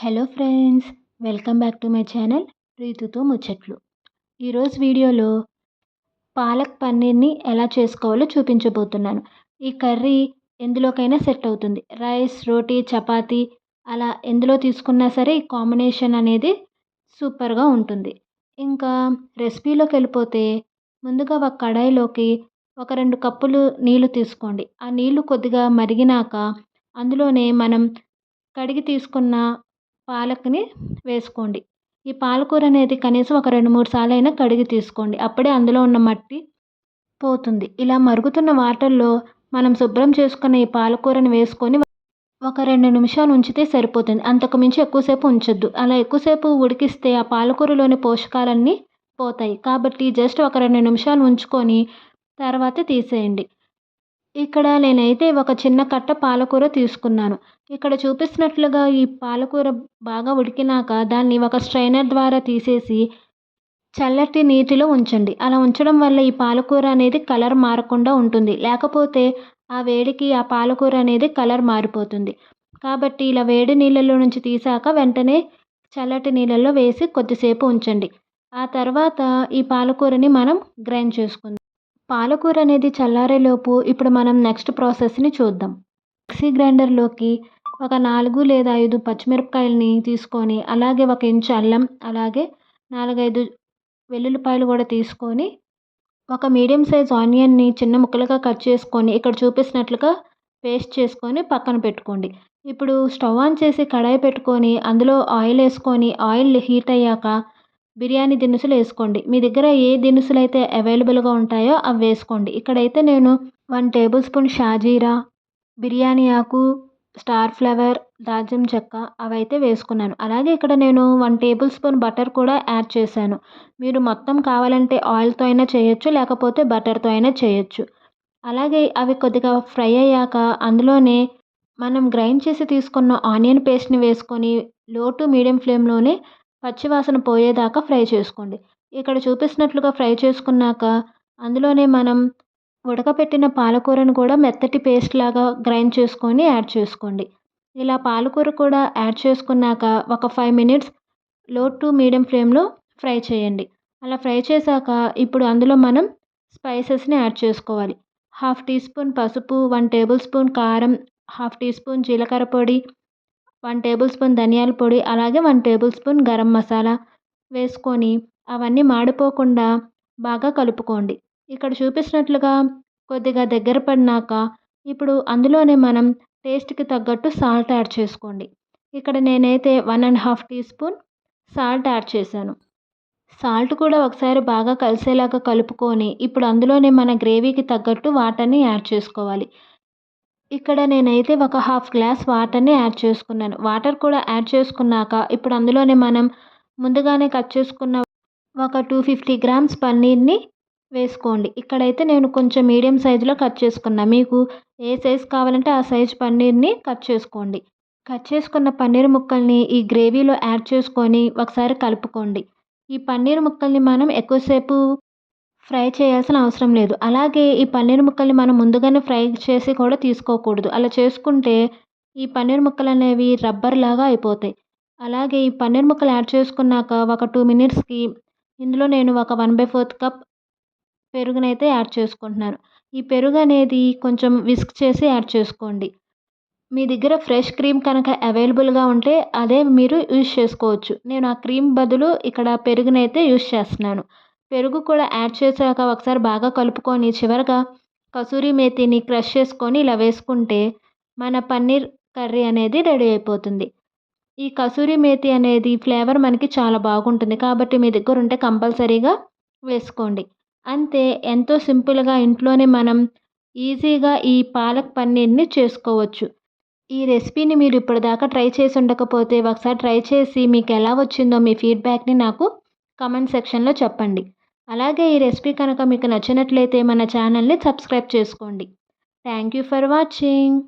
Hello friends welcome back to my channel రీతుతో ముచ్చట్లు. ఈరోజు వీడియోలో పాలక్ పన్నీర్ని ఎలా చేసుకోవాలో చూపించబోతున్నాను. ఈ కర్రీ ఎందులోకైనా సెట్ అవుతుంది. రైస్ రోటీ చపాతీ అలా ఎందులో తీసుకున్నా సరే ఈ కాంబినేషన్ అనేది సూపర్గా ఉంటుంది. ఇంకా రెసిపీలోకి వెళ్ళిపోతే ముందుగా ఒక కడాయిలోకి ఒక రెండు కప్పులు నీళ్ళు తీసుకోండి. ఆ నీళ్ళు కొద్దిగా మరిగినాక అందులోనే మనం కడిగి తీసుకున్న పాలకుని వేసుకోండి. ఈ పాలకూర అనేది కనీసం ఒక రెండు మూడు సార్లు అయినా కడిగి తీసుకోండి. అప్పుడే అందులో ఉన్న మట్టి పోతుంది. ఇలా మరుగుతున్న వాటర్లో మనం శుభ్రం చేసుకున్న ఈ పాలకూరని వేసుకొని ఒక రెండు నిమిషాలు ఉంచితే సరిపోతుంది. అంతకు మించి ఎక్కువసేపు ఉంచొద్దు. అలా ఎక్కువసేపు ఉడికిస్తే ఆ పాలకూరలోని పోషకాలన్నీ పోతాయి. కాబట్టి జస్ట్ ఒక రెండు నిమిషాలు ఉంచుకొని తర్వాత తీసేయండి. ఇక్కడ నేనైతే ఒక చిన్న కట్ట పాలకూర తీసుకున్నాను. ఇక్కడ చూపిస్తున్నట్లుగా ఈ పాలకూర బాగా ఉడికినాక దాన్ని ఒక స్ట్రైనర్ ద్వారా తీసేసి చల్లటి నీటిలో ఉంచండి. అలా ఉంచడం వల్ల ఈ పాలకూర అనేది కలర్ మారకుండా ఉంటుంది. లేకపోతే ఆ వేడికి ఆ పాలకూర అనేది కలర్ మారిపోతుంది. కాబట్టి ఇలా వేడి నీళ్ళలో నుంచి తీసాక వెంటనే చల్లటి నీళ్ళల్లో వేసి కొద్దిసేపు ఉంచండి. ఆ తర్వాత ఈ పాలకూరని మనం గ్రైండ్ చేసుకుందాం. పాలకూర అనేది చల్లారేలోపు ఇప్పుడు మనం నెక్స్ట్ ప్రాసెస్ని చూద్దాం. మిక్సీ గ్రైండర్లోకి ఒక నాలుగు లేదా ఐదు పచ్చిమిరపకాయలని తీసుకొని అలాగే ఒక ఇంచు అల్లం అలాగే నాలుగైదు వెల్లుల్లిపాయలు కూడా తీసుకొని ఒక మీడియం సైజ్ ఆనియన్ని చిన్న ముక్కలుగా కట్ చేసుకొని ఇక్కడ చూపిస్తున్నట్లుగా పేస్ట్ చేసుకొని పక్కన పెట్టుకోండి. ఇప్పుడు స్టవ్ ఆన్ చేసి కడాయి పెట్టుకొని అందులో ఆయిల్ వేసుకొని ఆయిల్ హీట్ అయ్యాక బిర్యానీ దినుసులు వేసుకోండి. మీ దగ్గర ఏ దినుసులు అయితే అవైలబుల్గా ఉంటాయో అవి వేసుకోండి. ఇక్కడైతే నేను వన్ టేబుల్ స్పూన్ షాజీరా బిర్యానీ ఆకు స్టార్ ఫ్లవర్ దాల్చిన చెక్క అవైతే వేసుకున్నాను. అలాగే ఇక్కడ నేను వన్ టేబుల్ స్పూన్ బటర్ కూడా యాడ్ చేశాను. మీరు మొత్తం కావాలంటే ఆయిల్తో అయినా చేయొచ్చు లేకపోతే బటర్తో అయినా చేయొచ్చు. అలాగే అవి కొద్దిగా ఫ్రై అయ్యాక అందులోనే మనం గ్రైండ్ చేసి తీసుకున్న ఆనియన్ పేస్ట్ని వేసుకొని లో టు మీడియం ఫ్లేమ్లోనే పచ్చివాసన పోయేదాకా ఫ్రై చేసుకోండి. ఇక్కడ చూపిస్తున్నట్లుగా ఫ్రై చేసుకున్నాక అందులోనే మనం ఉడకపెట్టిన పాలకూరను కూడా మెత్తటి పేస్ట్ లాగా గ్రైండ్ చేసుకొని యాడ్ చేసుకోండి. ఇలా పాలకూర కూడా యాడ్ చేసుకున్నాక ఒక ఫైవ్ మినిట్స్లో టు మీడియం ఫ్లేమ్లో ఫ్రై చేయండి. అలా ఫ్రై చేశాక ఇప్పుడు అందులో మనం స్పైసెస్ని యాడ్ చేసుకోవాలి. హాఫ్ టీ స్పూన్ పసుపు వన్ టేబుల్ స్పూన్ కారం హాఫ్ టీ స్పూన్ జీలకర్ర పొడి వన్ టేబుల్ స్పూన్ ధనియాల పొడి అలాగే one tablespoon garam masala వేసుకొని అవన్నీ మాడిపోకుండా బాగా కలుపుకోండి. ఇక్కడ చూపించినట్లుగా కొద్దిగా దగ్గర పడినాక ఇప్పుడు అందులోనే మనం టేస్ట్కి తగ్గట్టు సాల్ట్ యాడ్ చేసుకోండి. ఇక్కడ నేనైతే one and half teaspoon salt add చేశాను. సాల్ట్ కూడా ఒకసారి బాగా కలిసేలాగా కలుపుకొని ఇప్పుడు అందులోనే మన గ్రేవీకి తగ్గట్టు వాటర్ని యాడ్ చేసుకోవాలి. ఇక్కడ నేనైతే ఒక హాఫ్ గ్లాస్ వాటర్ని యాడ్ చేసుకున్నాను. వాటర్ కూడా యాడ్ చేసుకున్నాక ఇప్పుడు అందులోనే మనం ముందుగానే కట్ చేసుకున్న ఒక టూ ఫిఫ్టీ గ్రామ్స్ పన్నీర్ని వేసుకోండి. ఇక్కడైతే నేను కొంచెం మీడియం సైజులో కట్ చేసుకున్నా. మీకు ఏ సైజ్ కావాలంటే ఆ సైజ్ పన్నీర్ని కట్ చేసుకోండి. కట్ చేసుకున్న పన్నీర్ ముక్కల్ని ఈ గ్రేవీలో యాడ్ చేసుకొని ఒకసారి కలుపుకోండి. ఈ పన్నీర్ ముక్కల్ని మనం ఎక్కువసేపు ఫ్రై చేయాల్సిన అవసరం లేదు. అలాగే ఈ పన్నీర్ ముక్కల్ని మనం ముందుగానే ఫ్రై చేసి కూడా తీసుకోకూడదు. అలా చేసుకుంటే ఈ పన్నీర్ ముక్కలు అనేవి రబ్బర్ లాగా అయిపోతాయి. అలాగే ఈ పన్నీర్ ముక్కలు యాడ్ చేసుకున్నాక ఒక టూ మినిట్స్కి ఇందులో నేను ఒక వన్ బై ఫోర్త్ కప్ పెరుగునైతే యాడ్ చేసుకుంటున్నాను. ఈ పెరుగు అనేది కొంచెం విస్క్ చేసి యాడ్ చేసుకోండి. మీ దగ్గర ఫ్రెష్ క్రీమ్ కనుక అవైలబుల్గా ఉంటే అదే మీరు యూజ్ చేసుకోవచ్చు. నేను ఆ క్రీమ్ బదులు ఇక్కడ పెరుగునైతే యూజ్ చేస్తున్నాను. పెరుగు కూడా యాడ్ చేశాక ఒకసారి బాగా కలుపుకొని చివరగా కసూరి మేతిని క్రష్ చేసుకొని ఇలా వేసుకుంటే మన పన్నీర్ కర్రీ అనేది రెడీ అయిపోతుంది. ఈ కసూరి మేతి అనేది ఫ్లేవర్ మనకి చాలా బాగుంటుంది. కాబట్టి మీ దగ్గర ఉంటే కంపల్సరీగా వేసుకోండి. అంతే ఎంతో సింపుల్గా ఇంట్లోనే మనం ఈజీగా ఈ పాలక్ పన్నీర్ని చేసుకోవచ్చు. ఈ రెసిపీని మీరు ఇప్పటిదాకా ట్రై చేసి ఉండకపోతే ఒకసారి ట్రై చేసి మీకు ఎలా వచ్చిందో మీ ఫీడ్బ్యాక్ని నాకు కమెంట్ సెక్షన్లో చెప్పండి. అలాగే ఈ రెసిపీ కనుక మీకు నచ్చినట్లయితే మన ఛానల్ని సబ్స్క్రైబ్ చేసుకోండి. Thank you for watching.